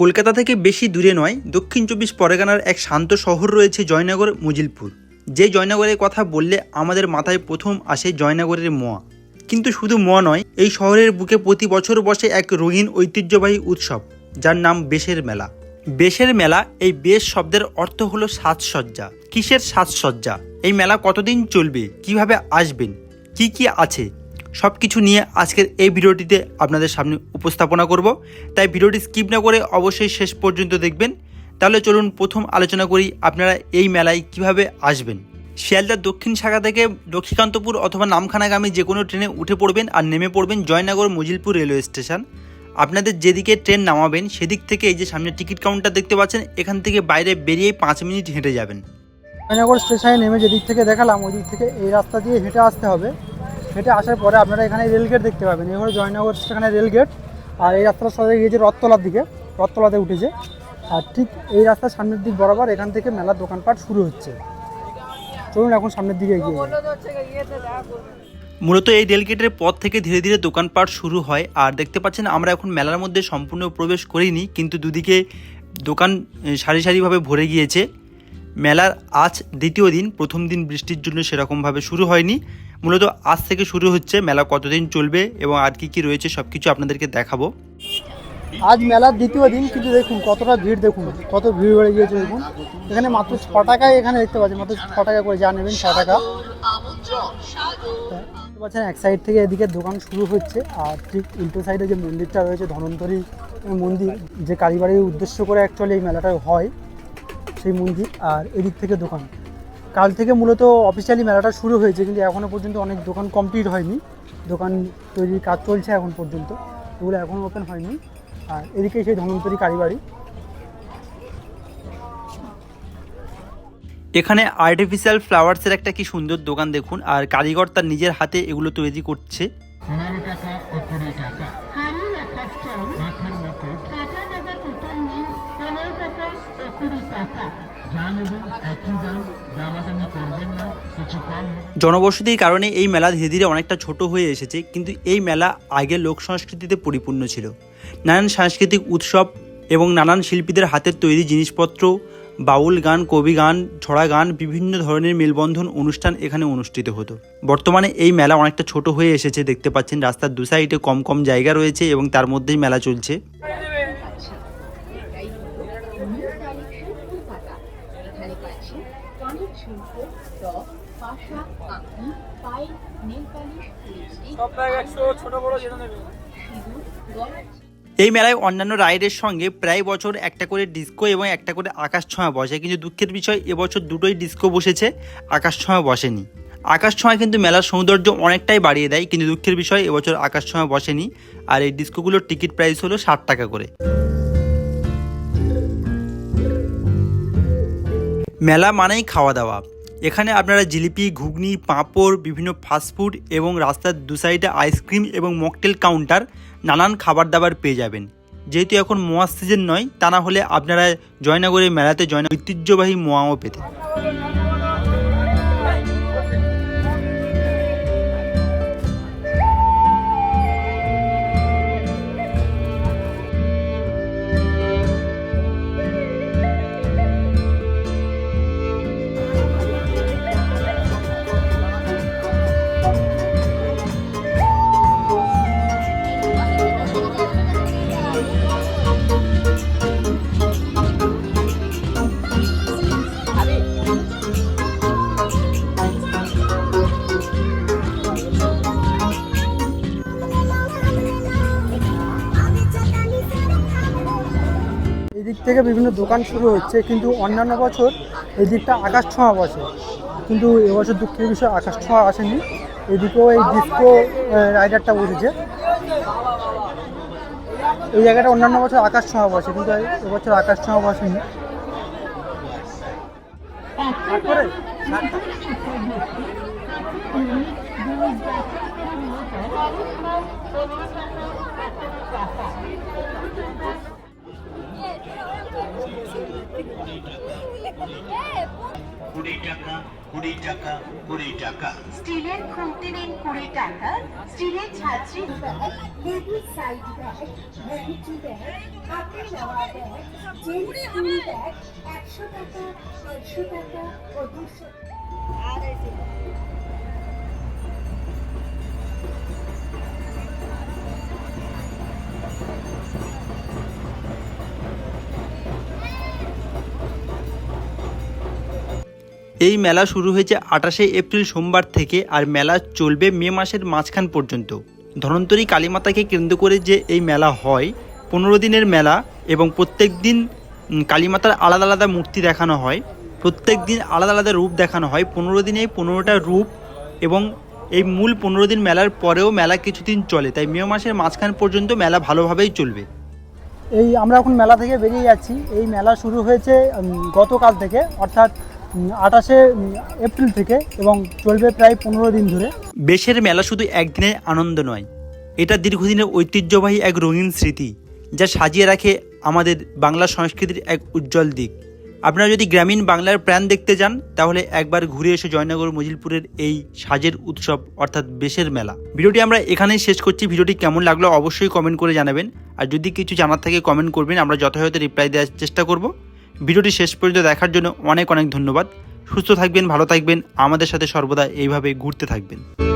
কলকাতা থেকে বেশি দূরে নয়, দক্ষিণ চব্বিশ পরগনার এক শান্ত শহর রয়েছে জয়নগর, মজিলপুর। যে জয়নগরের কথা বললে আমাদের মাথায় প্রথম আসে জয়নগরের মোয়া। কিন্তু শুধু মোয়া নয়, এই শহরের বুকে প্রতি বছর বসে এক রঙিন ঐতিহ্যবাহী উৎসব, যার নাম বেশের মেলা। বেশের মেলা, এই বেশ শব্দের অর্থ হলো সাজসজ্জা। কিসের সাজসজ্জা? এই মেলা কতদিন চলবে? কীভাবে আসবেন? কি কি আছে? সব কিছু নিয়ে আজকের এই ভিডিওটিতে আপনাদের সামনে উপস্থাপনা করব। তাই ভিডিওটি স্কিপ না করে অবশ্যই শেষ পর্যন্ত দেখবেন। তাহলে চলুন প্রথম আলোচনা করি আপনারা এই মেলায় কীভাবে আসবেন। শিয়ালদার দক্ষিণ শাখা থেকে লক্ষ্মীকান্তপুর অথবা নামখানাগামী যে কোনো ট্রেনে উঠে পড়বেন আর নেমে পড়বেন জয়নগর মজিলপুর রেলওয়ে স্টেশন। আপনাদের যেদিকে ট্রেন নামাবেন, সেদিক থেকে এই যে সামনে টিকিট কাউন্টার দেখতে পাচ্ছেন, এখান থেকে বাইরে বেরিয়েই পাঁচ মিনিট হেঁটে যাবেন। জয়নগর স্টেশনে নেমে যেদিক থেকে দেখালাম ওই দিক থেকে এই রাস্তা দিয়ে হেঁটে আসতে হবে। হেঁটে আসার পরে আপনারা এখানে রেলগেট দেখতে পাবেন। হলো জয়নগর সেখানে রেলগেট আর এই রাস্তাটা সোজা গিয়েছে রথতলার দিকে। রথতলাতে উঠেছে। আর ঠিক এই রাস্তার সামনের দিক বরাবর এখান থেকে মেলার দোকানপাট শুরু হচ্ছে। চলুন এখন সামনের দিকে এগিয়ে। মূলত এই রেলগেটের পথ থেকে ধীরে ধীরে দোকানপাট শুরু হয়। আর দেখতে পাচ্ছেন, আমরা এখন মেলার মধ্যে সম্পূর্ণ প্রবেশ করিনি, কিন্তু দুদিকে দোকান সারি সারিভাবে ভরে গিয়েছে। মেলার আজ দ্বিতীয় দিন, প্রথম দিন বৃষ্টির জন্য সেরকমভাবে শুরু হয়নি। মূলত আজ থেকে শুরু হচ্ছে মেলা, কতদিন চলবে এবং আর কি কি রয়েছে সব কিছু আপনাদেরকে দেখাবো। আজ মেলার দ্বিতীয় দিন, কিন্তু দেখুন কতটা ভিড় দেখুন, কত ভিড় বেড়ে গিয়েছে দেখুন। এখানে মাত্র ছ টাকায় এখানে দেখতে পাচ্ছেন, মাত্র ছ টাকা করে যা নেবেন, ছ টাকা। দেখতে পাচ্ছেন এক সাইড থেকে এদিকে দোকান শুরু হচ্ছে, আর ঠিক উল্টো সাইডে যে মন্দিরটা রয়েছে, ধনন্তরী মন্দির, যে কালীবাড়ির উদ্দেশ্য করে অ্যাকচুয়ালি এই মেলাটা হয়, সেই মন্দির, আর এদিক থেকে দোকান। কাল থেকে মূলত অফিসিয়ালি মেলাটা শুরু হয়েছে কিন্তু এখনও পর্যন্ত অনেক দোকান কমপ্লিট হয়নি। দোকান তৈরির কাজ চলছে এখন পর্যন্ত ওগুলো এখনও ওপেন হয়নি। আর এদিকে সেই ধনন্তরী কারিবাড়ি এখানে আর্টিফিশিয়াল ফ্লাওয়ার্সের একটা কি সুন্দর দোকান দেখুন আর কারিগর তার নিজের হাতে এগুলো তৈরি করছে। টাকা টাকা জনবসতির কারণে এই মেলা ধীরে ধীরে অনেকটা ছোট হয়ে এসেছে, কিন্তু এই মেলা আগে লোক সংস্কৃতিতে পরিপূর্ণ ছিল। নানান সাংস্কৃতিক উৎসব এবং নানান শিল্পীদের হাতের তৈরি জিনিসপত্র, বাউল গান, কবি গান, ছড়া গান, বিভিন্ন ধরনের মেলবন্ধন অনুষ্ঠান এখানে অনুষ্ঠিত হতো। বর্তমানে এই মেলা অনেকটা ছোট হয়ে এসেছে, দেখতে পাচ্ছেন রাস্তার দু সাইডে কম কম জায়গা রয়েছে এবং তার মধ্যেই মেলা চলছে এখানে পাচ্ছি কানের শুল্ক টপ পাশা আঁকি পাইল নেল পালিশ লিপস্টিক সিঁদুর গলার এই মেলায় অন্যান্য রাইডের সঙ্গে প্রায় বছর একটা করে ডিস্কো এবং একটা করে আকাশ ছোঁয়া বসে কিন্তু দুঃখের বিষয় এবছর দুটোই ডিস্কো বসেছে আকাশ ছোঁয়া বসেনি। আকাশ ছোঁয়া কিন্তু মেলার সৌন্দর্য অনেকটাই বাড়িয়ে দেয় কিন্তু দুঃখের বিষয় এবছর আকাশ ছোঁয়া বসেনি আর এই ডিস্কোগুলোর টিকিট প্রাইস হলো ষাট টাকা করে। মেলা মানেই খাওয়া দাওয়া। এখানে আপনারা জিলিপি, ঘুগনি, পাঁপড়, বিভিন্ন ফাস্টফুড এবং রাস্তার দু সাইডে আইসক্রিম এবং মকটেল কাউন্টার নানান খাবার দাবার পেয়ে যাবেন। যেহেতু এখন মোয়া সিজন নয়, তা না হলে আপনারা জয়নগরের মেলাতে জয়ন ঐতিহ্যবাহী মোয়াও পেতেন দিক থেকে বিভিন্ন দোকান শুরু হচ্ছে, কিন্তু অন্যান্য বছর এই দিকটা আকাশ ছোঁয়া বসে কিন্তু এবছর দুঃখের বিষয় আকাশ ছোঁয়া আসেনি। এদিকেও এই ডিস্কো রাইডারটা বসেছে এই জায়গাটা অন্যান্য বছর আকাশ ছোঁয়া বসে কিন্তু এবছর আকাশ ছোঁয়া বসেনি। তারপরে? কুড়ি টাকা কুড়ি টাকা কুড়ি টাকা। স্টিলের খুন্তি নিন কুড়ি টাকা স্টিলের ছাঁচি। Ladies side bag vanity bag হাতে নেওয়া ব্যাগ জেন্টস ব্যাগ একশো টাকা দেড়শো টাকা ও দুশো। এই মেলা শুরু হয়েছে আঠাশে এপ্রিল সোমবার থেকে আর মেলা চলবে মে মাসের মাঝখান পর্যন্ত। ধনন্তরী কালীমাতাকে কেন্দ্র করে যে এই মেলা হয়, পনেরো দিনের মেলা এবং প্রত্যেক দিন কালীমাতার আলাদা আলাদা মূর্তি দেখানো হয়। প্রত্যেক দিন আলাদা আলাদা রূপ দেখানো হয়। পনেরো দিনে পনেরোটা রূপ এবং এই মূল পনেরো দিন মেলার পরেও মেলা কিছুদিন চলে। তাই মে মাসের মাঝখান পর্যন্ত মেলা ভালোভাবেই চলবে। এই আমরা এখন মেলা থেকে বেরিয়ে যাচ্ছি। এই মেলা শুরু হয়েছে গতকাল থেকে, অর্থাৎ আঠাশে এপ্রিল থেকে এবং চলবে প্রায় পনেরো দিন ধরে। বেশের মেলা শুধু একদিনের আনন্দ নয়, এটা দীর্ঘদিনের ঐতিহ্যবাহী এক রঙিন স্মৃতি যা সাজিয়ে রাখে আমাদের বাংলা সংস্কৃতির এক উজ্জ্বল দিক। আপনারা যদি গ্রামীণ বাংলার প্রাণ দেখতে যান, তাহলে একবার ঘুরে এসে জয়নগর, মজিলপুরের এই সাজের উৎসব, অর্থাৎ বেশের মেলা। ভিডিওটি আমরা এখানেই শেষ করছি। ভিডিওটি কেমন লাগল অবশ্যই কমেন্ট করে জানাবেন। আর যদি কিছু জানার থাকে, কমেন্ট করবেন। আমরা যথাযথ রিপ্লাই দেওয়ার চেষ্টা করব। ভিডিওটি শেষ পর্যন্ত দেখার জন্য অনেক অনেক ধন্যবাদ। সুস্থ থাকবেন, ভালো থাকবেন। আমাদের সাথে সর্বদা এইভাবে ঘুরতে থাকবেন।